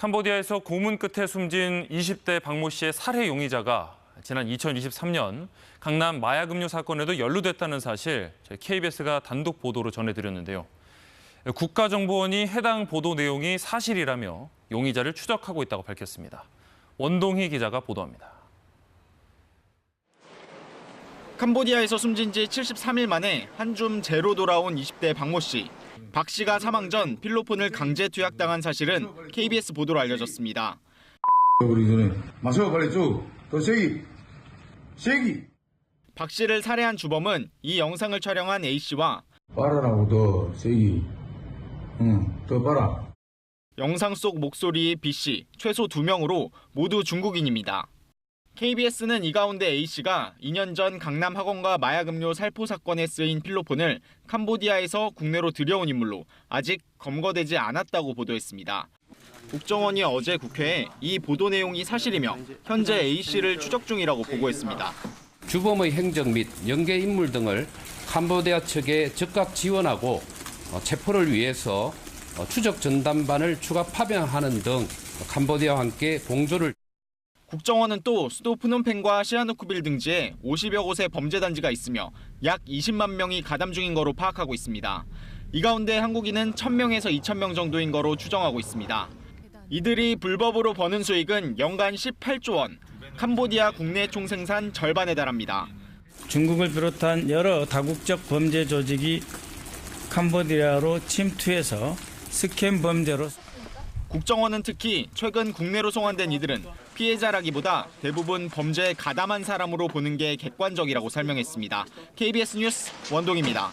캄보디아에서 고문 끝에 숨진 20대 박모 씨의 살해 용의자가 지난 2023년 강남 마약 음료 사건에도 연루됐다는 사실 저희 KBS가 단독 보도로 전해드렸는데요. 국가정보원이 해당 보도 내용이 사실이라며 용의자를 추적하고 있다고 밝혔습니다. 원동희 기자가 보도합니다. 캄보디아에서 숨진 지 73일 만에 한줌 제로 돌아온 20대 박모 씨. 박 씨가 사망 전 필로폰을 강제 투약당한 사실은 KBS 보도로 알려졌습니다. 박 씨를 살해한 주범은 이 영상을 촬영한 A 씨와 빨아라고 더 세기 응더 빨아 영상 속 목소리의 B 씨 최소 2명으로 모두 중국인입니다. KBS는 이 가운데 A 씨가 2년 전 강남 학원가 마약 음료 살포 사건에 쓰인 필로폰을 캄보디아에서 국내로 들여온 인물로 아직 검거되지 않았다고 보도했습니다. 국정원이 어제 국회에 이 보도 내용이 사실이며 현재 A 씨를 추적 중이라고 보고했습니다. 주범의 행적 및 연계 인물 등을 캄보디아 측에 즉각 지원하고 어, 체포를 위해서 어, 추적 전담반을 추가 파병하는 등 캄보디아와 함께 공조를 국정원은 또 수도 프놈펜과 시아누쿠빌 등지에 50여 곳의 범죄 단지가 있으며 약 20만 명이 가담 중인 거로 파악하고 있습니다. 이 가운데 한국인은 1000명에서 2000명 정도인 거로 추정하고 있습니다. 이들이 불법으로 버는 수익은 연간 18조 원, 캄보디아 국내 총생산 절반에 달합니다. 중국을 비롯한 여러 다국적 범죄 조직이 캄보디아로 침투해서 스캠 범죄로 국정원은 특히 최근 국내로 송환된 이들은 피해자라기보다 대부분 범죄에 가담한 사람으로 보는 게 객관적이라고 설명했습니다. KBS 뉴스 원동입니다.